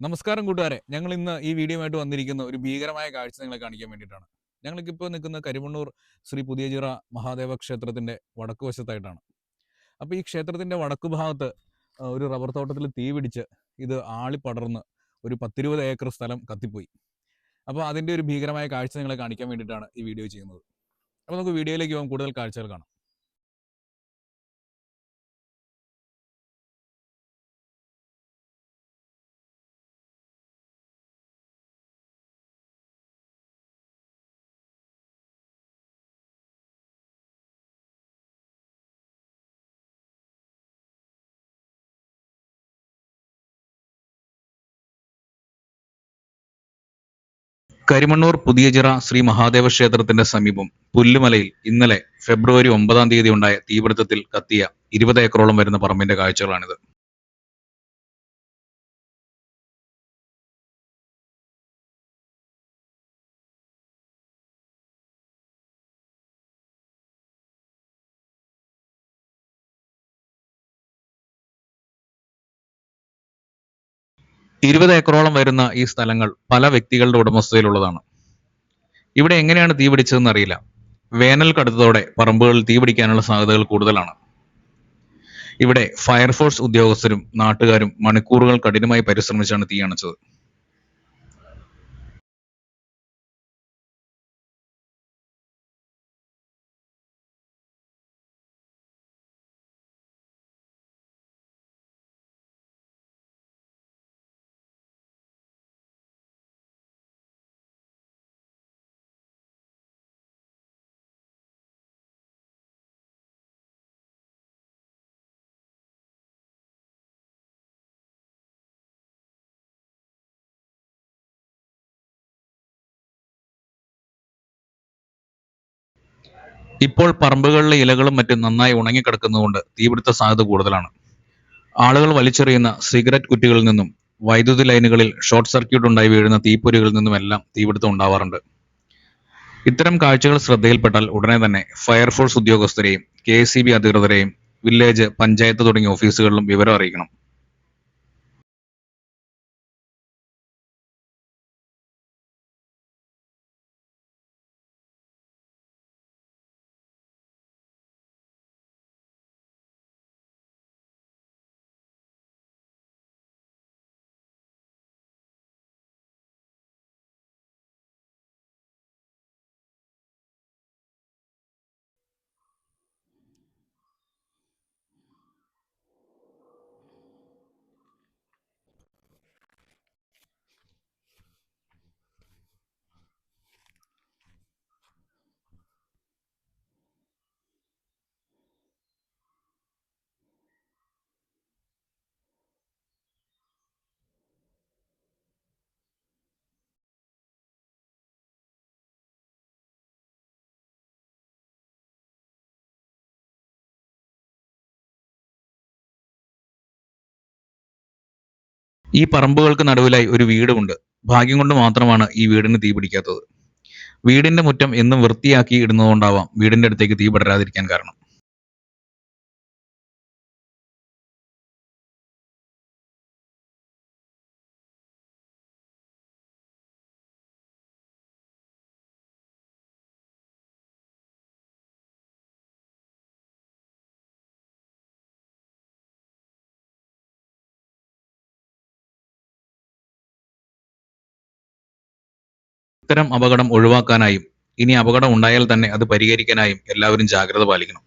നമസ്കാരം കൂട്ടുകാരെ. ഞങ്ങൾ ഇന്ന് ഈ വീഡിയോയുമായിട്ട് വന്നിരിക്കുന്ന ഒരു ഭീകരമായ കാഴ്ച നിങ്ങളെ കാണിക്കാൻ വേണ്ടിയിട്ടാണ്. ഞങ്ങൾക്കിപ്പോൾ നിൽക്കുന്ന കരിമണ്ണൂർ ശ്രീ പുതിയചിറ മഹാദേവ ക്ഷേത്രത്തിന്റെ വടക്ക് വശത്തായിട്ടാണ് അപ്പോൾ ഈ ക്ഷേത്രത്തിന്റെ വടക്കു ഭാഗത്ത് ഒരു റബ്ബർ തോട്ടത്തിൽ തീ പിടിച്ച് ഇത് ആളി പടർന്ന് ഒരു പത്തിരുപത് ഏക്കർ സ്ഥലം കത്തിപ്പോയി. അപ്പോൾ അതിന്റെ ഒരു ഭീകരമായ കാഴ്ച നിങ്ങളെ കാണിക്കാൻ വേണ്ടിയിട്ടാണ് ഈ വീഡിയോ ചെയ്യുന്നത്. അപ്പോൾ നമുക്ക് വീഡിയോയിലേക്ക് പോകാം. കൂടുതൽ കാഴ്ചകൾ കാണാം. കരിമണ്ണൂർ പുതിയചിറ ശ്രീ മഹാദേവ ക്ഷേത്രത്തിന്റെ സമീപം പുല്ലുമലയിൽ ഇന്നലെ ഫെബ്രുവരി ഒമ്പതാം തീയതി ഉണ്ടായ തീപിടുത്തത്തിൽ കത്തിയ ഇരുപത് ഏക്കറോളം വരുന്ന പറമ്പിന്റെ കാഴ്ചകളാണിത്. ഇരുപത് ഏക്കറോളം വരുന്ന ഈ സ്ഥലങ്ങൾ പല വ്യക്തികളുടെ ഉടമസ്ഥതയിലുള്ളതാണ്. ഇവിടെ എങ്ങനെയാണ് തീ പിടിച്ചതെന്ന് അറിയില്ല. വേനൽ കടുത്തതോടെ പറമ്പുകളിൽ തീ പിടിക്കാനുള്ള സാധ്യതകൾ കൂടുതലാണ്. ഇവിടെ ഫയർഫോഴ്സ് ഉദ്യോഗസ്ഥരും നാട്ടുകാരും മണിക്കൂറുകൾ കഠിനമായി പരിശ്രമിച്ചാണ് തീ അണച്ചത്. ഇപ്പോൾ പറമ്പുകളിലെ ഇലകളും മറ്റും നന്നായി ഉണങ്ങിക്കിടക്കുന്നതുകൊണ്ട് തീപിടുത്ത സാധ്യത കൂടുതലാണ്. ആളുകൾ വലിച്ചെറിയുന്ന സിഗരറ്റ് കുറ്റികളിൽ നിന്നും വൈദ്യുതി ലൈനുകളിൽ ഷോർട്ട് സർക്യൂട്ട് ഉണ്ടായി വീഴുന്ന തീപ്പൊരികളിൽ നിന്നുമെല്ലാം തീപിടുത്തം ഉണ്ടാവാറുണ്ട്. ഇത്തരം കാഴ്ചകൾ ശ്രദ്ധയിൽപ്പെട്ടാൽ ഉടനെ തന്നെ ഫയർഫോഴ്സ് ഉദ്യോഗസ്ഥരെയും കെ എസ് അധികൃതരെയും വില്ലേജ് പഞ്ചായത്ത് തുടങ്ങിയ ഓഫീസുകളിലും വിവരം അറിയിക്കണം. ഈ പറമ്പുകൾക്ക് നടുവിലായി ഒരു വീടുമുണ്ട്. ഭാഗ്യം കൊണ്ട് മാത്രമാണ് ഈ വീടിന് തീ പിടിക്കാത്തത്. വീടിന്റെ മുറ്റം എന്നും വൃത്തിയാക്കി ഇടുന്നതുകൊണ്ടാവാം വീടിന്റെ അടുത്തേക്ക് തീ പടരാതിരിക്കാൻ കാരണം. ഇത്തരം അപകടം ഒഴിവാക്കാനായും ഇനി അപകടം ഉണ്ടായാൽ തന്നെ അത് പരിഹരിക്കാനായും എല്ലാവരും ജാഗ്രത പാലിക്കണം.